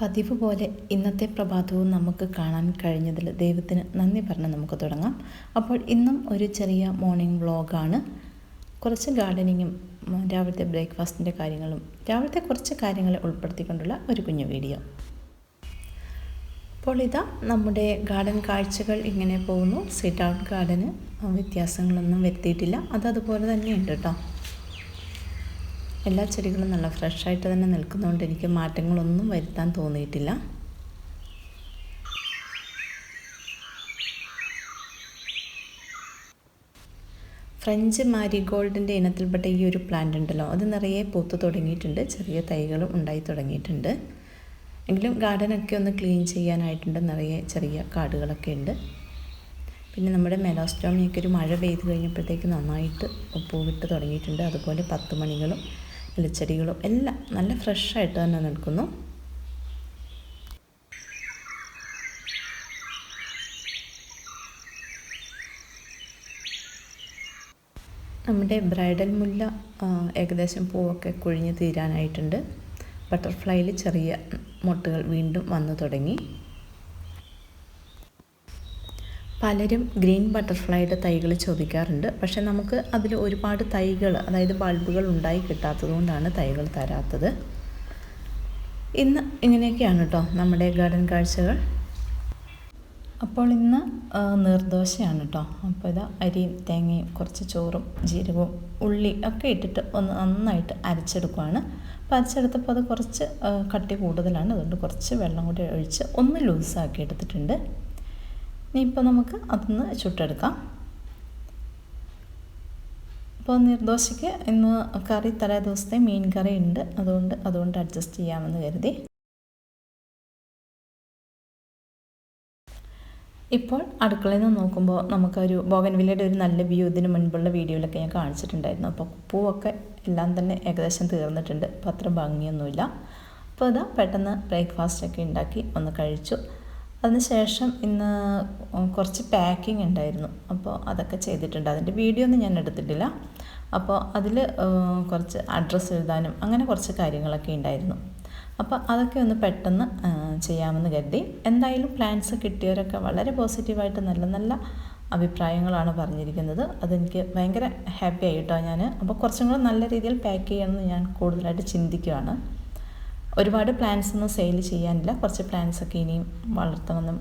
പതിവ് പോലെ ഇന്നത്തെ പ്രഭാതവും നമുക്ക് കാണാൻ കഴിഞ്ഞതിൽ ദൈവത്തിന് നന്ദി പറഞ്ഞ് നമുക്ക് തുടങ്ങാം. അപ്പോൾ ഇന്നും ഒരു ചെറിയ മോർണിംഗ് വ്ളോഗാണ് കുറച്ച് ഗാർഡനിങ്ങും രാവിലത്തെ ബ്രേക്ക്ഫാസ്റ്റിന്റെ കാര്യങ്ങളും രാവിലത്തെ കുറച്ച് കാര്യങ്ങൾ ഉൾപ്പെടുത്തിക്കൊണ്ടുള്ള ഒരു കുഞ്ഞു വീഡിയോ അപ്പോൾ ഇതാ നമ്മുടെ ഗാർഡൻ കാഴ്ചകൾ ഇങ്ങനെ പോകുന്നു. സിറ്റ് ഔട്ട് ഗാർഡന് വ്യത്യാസങ്ങളൊന്നും വരുത്തിയിട്ടില്ല. അത് അതുപോലെ തന്നെയുണ്ട് കേട്ടോ. എല്ലാ ചെടികളും നല്ല ഫ്രഷായിട്ട് തന്നെ നിൽക്കുന്നതുകൊണ്ട് എനിക്ക് മാറ്റങ്ങളൊന്നും വരുത്താൻ തോന്നിയിട്ടില്ല. ഫ്രഞ്ച് മാരിഗോൾഡിന്റെ ഇനത്തിൽപ്പെട്ട ഈ ഒരു പ്ലാന്റ് ഉണ്ടല്ലോ അത് നിറയെ പൂത്ത് തുടങ്ങിയിട്ടുണ്ട് ചെറിയ തൈകളും ഉണ്ടായി തുടങ്ങിയിട്ടുണ്ട്. എങ്കിലും ഗാർഡനൊക്കെ ഒന്ന് ക്ലീൻ ചെയ്യാനായിട്ടുണ്ട് നിറയെ ചെറിയ കാടുകളൊക്കെ ഉണ്ട്. പിന്നെ നമ്മുടെ മെലോസ്റ്റോമിയൊക്കെ ഒരു മഴ പെയ്ത് കഴിഞ്ഞപ്പോഴത്തേക്ക് നന്നായിട്ട് പൂവിട്ട് തുടങ്ങിയിട്ടുണ്ട് അതുപോലെ പത്ത് മണികളും ഇലച്ചെടികളും എല്ലാം നല്ല ഫ്രഷായിട്ട് തന്നെ നിൽക്കുന്നു. നമ്മുടെ ബ്രൈഡൽ മുല്ല ഏകദേശം പൂവൊക്കെ കൊഴിഞ്ഞ് തീരാനായിട്ടുണ്ട്. ബട്ടർഫ്ലൈയിൽ ചെറിയ മൊട്ടുകൾ വീണ്ടും വന്നു തുടങ്ങി. പലരും ഗ്രീൻ ബട്ടർഫ്ലൈയുടെ തൈകൾ ചോദിക്കാറുണ്ട്. പക്ഷേ നമുക്ക് അതിൽ ഒരുപാട് തൈകൾ അതായത് ബൾബുകൾ ഉണ്ടായി കിട്ടാത്തതുകൊണ്ടാണ് തൈകൾ തരാത്തത്. ഇന്ന് ഇങ്ങനെയൊക്കെയാണ് കേട്ടോ നമ്മുടെ ഗാർഡൻ കാഴ്ചകൾ. അപ്പോൾ ഇന്ന് നിർദോശയാണ് കേട്ടോ അപ്പോൾ ഇതാ അരിയും തേങ്ങയും കുറച്ച് ചോറും ജീരകവും ഉള്ളി ഒക്കെ ഇട്ടിട്ട് ഒന്ന് നന്നായിട്ട് അരച്ചെടുക്കുവാണ്. അപ്പോൾ അരച്ചെടുത്തപ്പോൾ അത് കുറച്ച് കട്ടി കൂടുതലാണ്. അതുകൊണ്ട് കുറച്ച് വെള്ളം കൂടി ഒഴിച്ച് ഒന്ന് ലൂസാക്കി എടുത്തിട്ടുണ്ട്. ഇനിയിപ്പോൾ നമുക്ക് അതൊന്ന് ചുട്ടെടുക്കാം. അപ്പോൾ നിർദോശയ്ക്ക് ഇന്ന് കറി തലേ ദിവസത്തെ മീൻ കറി ഉണ്ട്. അതുകൊണ്ട് അതുകൊണ്ട് അഡ്ജസ്റ്റ് ചെയ്യാമെന്ന് കരുതി. ഇപ്പോൾ അടുക്കളയിൽ നിന്ന് നോക്കുമ്പോൾ നമുക്കൊരു ബോഗൻവില്ലയുടെ ഒരു നല്ല വ്യൂ ഇതിന് മുൻപുള്ള വീഡിയോയിലൊക്കെ ഞാൻ കാണിച്ചിട്ടുണ്ടായിരുന്നു. അപ്പോൾ പൂവൊക്കെ എല്ലാം തന്നെ ഏകദേശം തീർന്നിട്ടുണ്ട്. അപ്പോൾ അത്ര ഭംഗിയൊന്നുമില്ല. അപ്പോൾ ഇതാ പെട്ടെന്ന് ബ്രേക്ക്ഫാസ്റ്റൊക്കെ ഉണ്ടാക്കി ഒന്ന് കഴിച്ചു. അതിനുശേഷം ഇന്ന് കുറച്ച് പാക്കിംഗ് ഉണ്ടായിരുന്നു. അപ്പോൾ അതൊക്കെ ചെയ്തിട്ടുണ്ട്. അതിന്റെ വീഡിയോ ഒന്നും ഞാൻ എടുത്തിട്ടില്ല. അപ്പോൾ അതിൽ കുറച്ച് അഡ്രസ്സ് എഴുതാനും അങ്ങനെ കുറച്ച് കാര്യങ്ങളൊക്കെ ഉണ്ടായിരുന്നു. അപ്പോൾ അതൊക്കെ ഒന്ന് പെട്ടെന്ന് ചെയ്യാമെന്ന് കരുതി. എന്തായാലും പ്ലാൻസ് കിട്ടിയവരൊക്കെ വളരെ പോസിറ്റീവായിട്ട് നല്ല നല്ല അഭിപ്രായങ്ങളാണ് പറഞ്ഞിരിക്കുന്നത്. അതെനിക്ക് ഭയങ്കര ഹാപ്പി ആയിട്ടോ ഞാൻ അപ്പോൾ കുറച്ചും കൂടെ നല്ല രീതിയിൽ പാക്ക് ചെയ്യണമെന്ന് ഞാൻ കൂടുതലായിട്ട് ചിന്തിക്കുകയാണ് ഒരുപാട് പ്ലാൻസ് ഒന്നും സെയിൽ ചെയ്യാനില്ല. കുറച്ച് പ്ലാൻസ് ഒക്കെ ഇനിയും വളർത്തണമെന്നും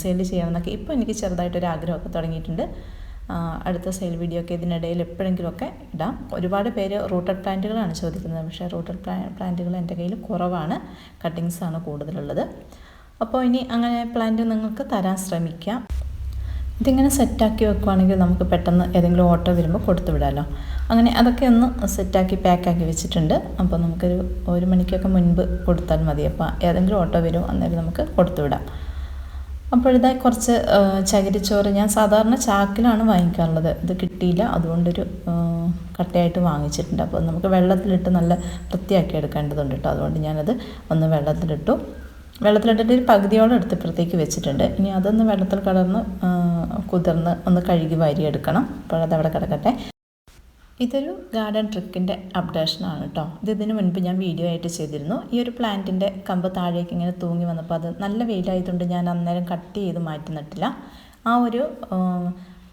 സെയിൽ ചെയ്യണമെന്നൊക്കെ ഇപ്പോൾ എനിക്ക് ചെറുതായിട്ടൊരു ആഗ്രഹമൊക്കെ തുടങ്ങിയിട്ടുണ്ട്. അടുത്ത സെയിൽ വീഡിയോ ഒക്കെ ഇതിനിടയിൽ എപ്പോഴെങ്കിലുമൊക്കെ ഇടാം. ഒരുപാട് പേര് റൂട്ടഡ് പ്ലാന്റുകളാണ് ചോദിക്കുന്നത്. പക്ഷേ റൂട്ടഡ് പ്ലാ പ്ലാന്റുകൾ എന്റെ കയ്യിൽ കുറവാണ്. കട്ടിങ്സാണ് കൂടുതലുള്ളത്. അപ്പോൾ ഇനി അങ്ങനെ പ്ലാന്റ് നിങ്ങൾക്ക് തരാൻ ശ്രമിക്കാം. ഇതിങ്ങനെ സെറ്റാക്കി വെക്കുവാണെങ്കിൽ നമുക്ക് പെട്ടെന്ന് ഏതെങ്കിലും ഓട്ടോ വരുമ്പോൾ കൊടുത്തു വിടാമല്ലോ അങ്ങനെ അതൊക്കെ ഒന്ന് സെറ്റാക്കി പാക്കാക്കി വെച്ചിട്ടുണ്ട്. അപ്പോൾ നമുക്കൊരു ഒരു മണിക്കൊക്കെ മുൻപ് കൊടുത്താൽ മതി. അപ്പോൾ ഏതെങ്കിലും ഓട്ടോ വരും അന്നേരം നമുക്ക് കൊടുത്തു വിടാം. അപ്പോഴിതായി കുറച്ച് ചകിരിച്ചോറ്. ഞാൻ സാധാരണ ചാക്കിലാണ് വാങ്ങിക്കാറുള്ളത്. ഇത് കിട്ടിയില്ല. അതുകൊണ്ടൊരു കട്ടയായിട്ട് വാങ്ങിച്ചിട്ടുണ്ട്. അപ്പോൾ നമുക്ക് വെള്ളത്തിലിട്ട് നല്ല വൃത്തിയാക്കി എടുക്കേണ്ടതുണ്ട് കേട്ടോ. അതുകൊണ്ട് ഞാനത് ഒന്ന് വെള്ളത്തിലിട്ടു. വെള്ളത്തിലിട്ടിട്ട് ഒരു പകുതിയോളം എടുത്ത് ഇപ്പുറത്തേക്ക് വെച്ചിട്ടുണ്ട്. ഇനി അതൊന്ന് വെള്ളത്തിൽ കലർന്ന് കുതിർന്ന് ഒന്ന് കഴുകി വാരിയെടുക്കണം അപ്പോൾ അതവിടെ കിടക്കട്ടെ. ഇതൊരു ഗാർഡൻ ട്രിക്കിന്റെ അപ്ഡേഷനാണ് കേട്ടോ. ഇത് ഇതിനു മുൻപ് ഞാൻ വീഡിയോ ആയിട്ട് ചെയ്തിരുന്നു. ഈ ഒരു പ്ലാന്റിന്റെ കമ്പ് താഴേക്ക് ഇങ്ങനെ തൂങ്ങി വന്നപ്പോൾ അത് നല്ല വെയിലായതുകൊണ്ട് ഞാൻ അന്നേരം കട്ട് ചെയ്ത് മാറ്റി നട്ടില്ല ആ ഒരു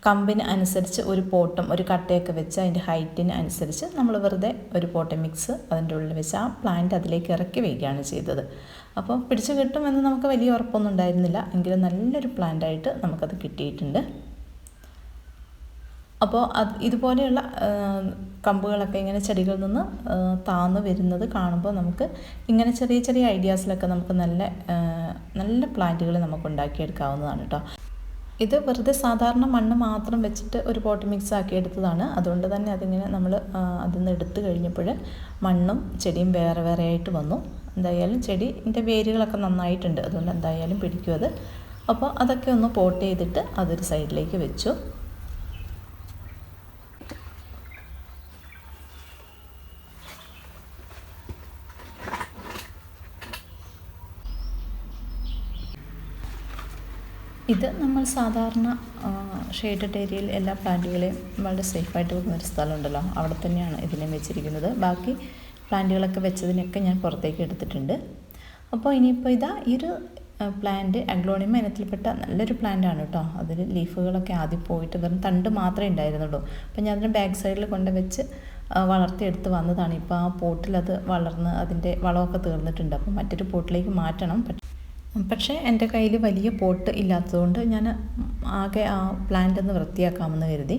കമ്പിന് അനുസരിച്ച് ഒരു പോട്ടം ഒരു കട്ടയൊക്കെ വെച്ച് അതിന്റെ ഹൈറ്റിന് അനുസരിച്ച് നമ്മൾ വെറുതെ ഒരു പോട്ട് മിക്സ് അതിന്റെ ഉള്ളിൽ വെച്ച് ആ പ്ലാന്റ് അതിലേക്ക് ഇറക്കി വയ്ക്കുകയാണ് ചെയ്തത്. അപ്പോൾ പിടിച്ചു കിട്ടുമെന്ന് നമുക്ക് വലിയ ഉറപ്പൊന്നും ഉണ്ടായിരുന്നില്ല. എങ്കിലും നല്ലൊരു പ്ലാന്റായിട്ട് നമുക്കത് കിട്ടിയിട്ടുണ്ട്. അപ്പോൾ അത് ഇതുപോലെയുള്ള കമ്പുകളൊക്കെ ഇങ്ങനെ ചെടികളിൽ നിന്ന് താന്ന് വരുന്നത് കാണുമ്പോൾ നമുക്ക് ഇങ്ങനെ ചെറിയ ചെറിയ ഐഡിയാസിലൊക്കെ നമുക്ക് നല്ല നല്ല പ്ലാന്റുകൾ നമുക്ക് ഉണ്ടാക്കിയെടുക്കാവുന്നതാണ് കേട്ടോ ഇത് വെറുതെ സാധാരണ മണ്ണ് മാത്രം വെച്ചിട്ട് ഒരു പോട്ട് മിക്സ് ആക്കി എടുത്തതാണ്. അതുകൊണ്ട് തന്നെ അതിങ്ങനെ നമ്മൾ അതിൽ നിന്ന് എടുത്തു കഴിഞ്ഞപ്പോൾ മണ്ണും ചെടിയും വേറെ വേറെ ആയിട്ട് വന്നു. എന്തായാലും ചെടിന്റെ വേരുകളൊക്കെ നന്നായിട്ടുണ്ട്. അതുകൊണ്ട് എന്തായാലും പിടിക്കും അത്. അപ്പോൾ അതൊക്കെ ഒന്ന് പോട്ട് ചെയ്തിട്ട് അതൊരു സൈഡിലേക്ക് വെച്ചു. ഇത് നമ്മൾ സാധാരണ ഷെയ്ഡഡ് ഏരിയയിൽ എല്ലാ പ്ലാന്റുകളെയും വളരെ സേഫായിട്ട് വെക്കുന്ന ഒരു സ്ഥലമുണ്ടല്ലോ. അവിടെ തന്നെയാണ് ഇതിനെ വെച്ചിരിക്കുന്നത്. ബാക്കി പ്ലാന്റുകളൊക്കെ വെച്ചതിനൊക്കെ ഞാൻ പുറത്തേക്ക് എടുത്തിട്ടുണ്ട്. അപ്പോൾ ഇനിയിപ്പോൾ ഇതാ ഈ ഒരു പ്ലാന്റ് അഗ്ലോണിമ ഇനത്തിൽപ്പെട്ട നല്ലൊരു പ്ലാന്റ് ആണ് കേട്ടോ. അതിൽ ലീഫുകളൊക്കെ ആദ്യം പോയിട്ട് വെറും തണ്ട് മാത്രമേ ഉണ്ടായിരുന്നുള്ളൂ. അപ്പോൾ ഞാൻ അതിന്റെ ബാക്ക് സൈഡിൽ കൊണ്ട് വെച്ച് വളർത്തിയെടുത്ത് വന്നതാണ്. ഇപ്പോൾ ആ പോട്ടിൽ അത് വളർന്ന് അതിന്റെ വളമൊക്കെ തീർന്നിട്ടുണ്ട്. അപ്പോൾ മറ്റൊരു പോട്ടിലേക്ക് മാറ്റണം. പക്ഷേ എന്റെ കയ്യിൽ വലിയ പോട്ട് ഇല്ലാത്തതുകൊണ്ട് ഞാൻ ആകെ ആ പ്ലാന്റ് ഒന്ന് വൃത്തിയാക്കാമെന്ന് കരുതി.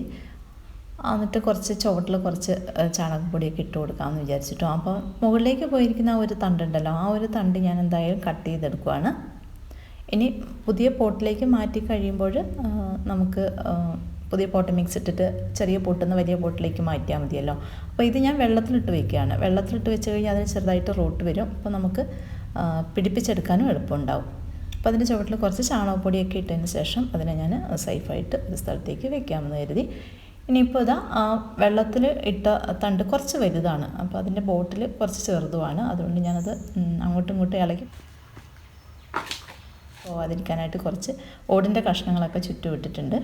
എന്നിട്ട് കുറച്ച് ചുവട്ടിൽ കുറച്ച് ചാണകപ്പൊടിയൊക്കെ ഇട്ട് കൊടുക്കാമെന്ന് വിചാരിച്ചിട്ടു. അപ്പോൾ മുകളിലേക്ക് പോയിരിക്കുന്ന ആ ഒരു തണ്ടുണ്ടല്ലോ ആ ഒരു തണ്ട് ഞാൻ എന്തായാലും കട്ട് ചെയ്തെടുക്കുവാണ്. ഇനി പുതിയ പോട്ടിലേക്ക് മാറ്റി കഴിയുമ്പോൾ നമുക്ക് പുതിയ പോട്ട് മിക്സ് ഇട്ടിട്ട് ചെറിയ പോട്ടിൽ വലിയ പോട്ടിലേക്ക് മാറ്റിയാൽ മതിയല്ലോ. അപ്പോൾ ഇത് ഞാൻ വെള്ളത്തിലിട്ട് വയ്ക്കുകയാണ് വെള്ളത്തിലിട്ട് വെച്ച് കഴിഞ്ഞാൽ അതിന് ചെറുതായിട്ട് റോട്ട് വരും. അപ്പോൾ നമുക്ക് പിടിപ്പിച്ചെടുക്കാനും എളുപ്പമുണ്ടാവും. അപ്പോൾ അതിന്റെ ചുവട്ടിൽ കുറച്ച് ചാണകപ്പൊടിയൊക്കെ ഇട്ടതിന് ശേഷം അതിനെ ഞാൻ സേഫായിട്ട് ഒരു സ്ഥലത്തേക്ക് വെക്കാമെന്ന് കരുതി. ഇനിയിപ്പോൾ ഇതാ വെള്ളത്തിൽ ഇട്ട തണ്ട് കുറച്ച് വലുതാണ്. അപ്പോൾ അതിന്റെ ബോട്ടിൽ കുറച്ച് ചെറുതുമാണ്. അതുകൊണ്ട് ഞാനത് അങ്ങോട്ടും ഇങ്ങോട്ടും ഇളകി പോവാതിരിക്കാനായിട്ട് കുറച്ച് ഓടിന്റെ കഷ്ണങ്ങളൊക്കെ ചുറ്റും ഇട്ടിട്ടുണ്ട്.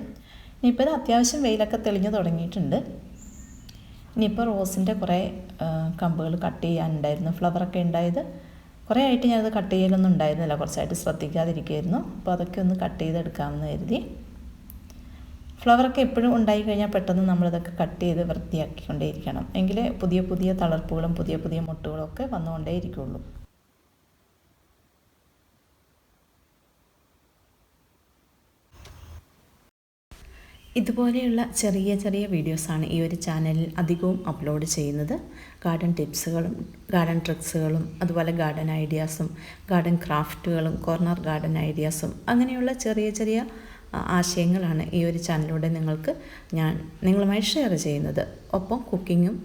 ഇനിയിപ്പോൾ ഇത് അത്യാവശ്യം വെയിലൊക്കെ തെളിഞ്ഞു തുടങ്ങിയിട്ടുണ്ട്. ഇനിയിപ്പോൾ റോസിന്റെ കുറേ കമ്പുകൾ കട്ട് ചെയ്യാനുണ്ടായിരുന്നു. ഫ്ലവറൊക്കെ ഉണ്ടായത്. കുറേ ആയിട്ട് ഞാനത് കട്ട് ചെയ്യലൊന്നും ഉണ്ടായിരുന്നില്ല. കുറച്ചായിട്ട് ശ്രദ്ധിക്കാതിരിക്കുമായിരുന്നു അപ്പോൾ അതൊക്കെ ഒന്ന് കട്ട് ചെയ്തെടുക്കാമെന്ന് കരുതി. ഫ്ലവറൊക്കെ എപ്പോഴും ഉണ്ടായി കഴിഞ്ഞാൽ പെട്ടെന്ന് നമ്മളിതൊക്കെ കട്ട് ചെയ്ത് വൃത്തിയാക്കിക്കൊണ്ടേയിരിക്കണം. എങ്കിലേ പുതിയ പുതിയ തളർപ്പുകളും പുതിയ പുതിയ മുട്ടുകളും ഒക്കെ വന്നുകൊണ്ടേ ഇരിക്കുള്ളൂ ഇതുപോലെയുള്ള ചെറിയ ചെറിയ വീഡിയോസാണ് ഈ ഒരു ചാനലിൽ അധികവും അപ്ലോഡ് ചെയ്യുന്നത്. ഗാർഡൻ ടിപ്സുകളും ഗാർഡൻ ട്രിക്സുകളും അതുപോലെ ഗാർഡൻ ഐഡിയാസും ഗാർഡൻ ക്രാഫ്റ്റുകളും കോർണർ ഗാർഡൻ ഐഡിയാസും അങ്ങനെയുള്ള ചെറിയ ചെറിയ ആശയങ്ങളാണ് ഈ ഒരു ചാനലിലൂടെ നിങ്ങൾക്ക് ഞാൻ നിങ്ങളുമായി ഷെയർ ചെയ്യുന്നത്. ഒപ്പം കുക്കിങ്ങും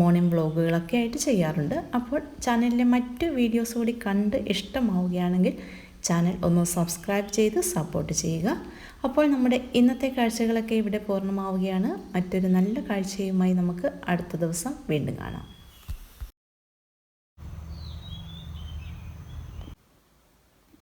മോർണിംഗ് വ്ളോഗുകളൊക്കെ ആയിട്ട് ചെയ്യാറുണ്ട്. അപ്പോൾ ചാനലിലെ മറ്റ് വീഡിയോസ് കൂടി കണ്ട് ഇഷ്ടമാവുകയാണെങ്കിൽ ചാനൽ ഒന്ന് സബ്സ്ക്രൈബ് ചെയ്ത് സപ്പോർട്ട് ചെയ്യുക. അപ്പോൾ നമ്മുടെ ഇന്നത്തെ കാഴ്ചകളൊക്കെ ഇവിടെ പൂർണമാവുകയാണ്. മറ്റൊരു നല്ല കാഴ്ചയുമായി നമുക്ക് അടുത്ത ദിവസം വീണ്ടും കാണാം.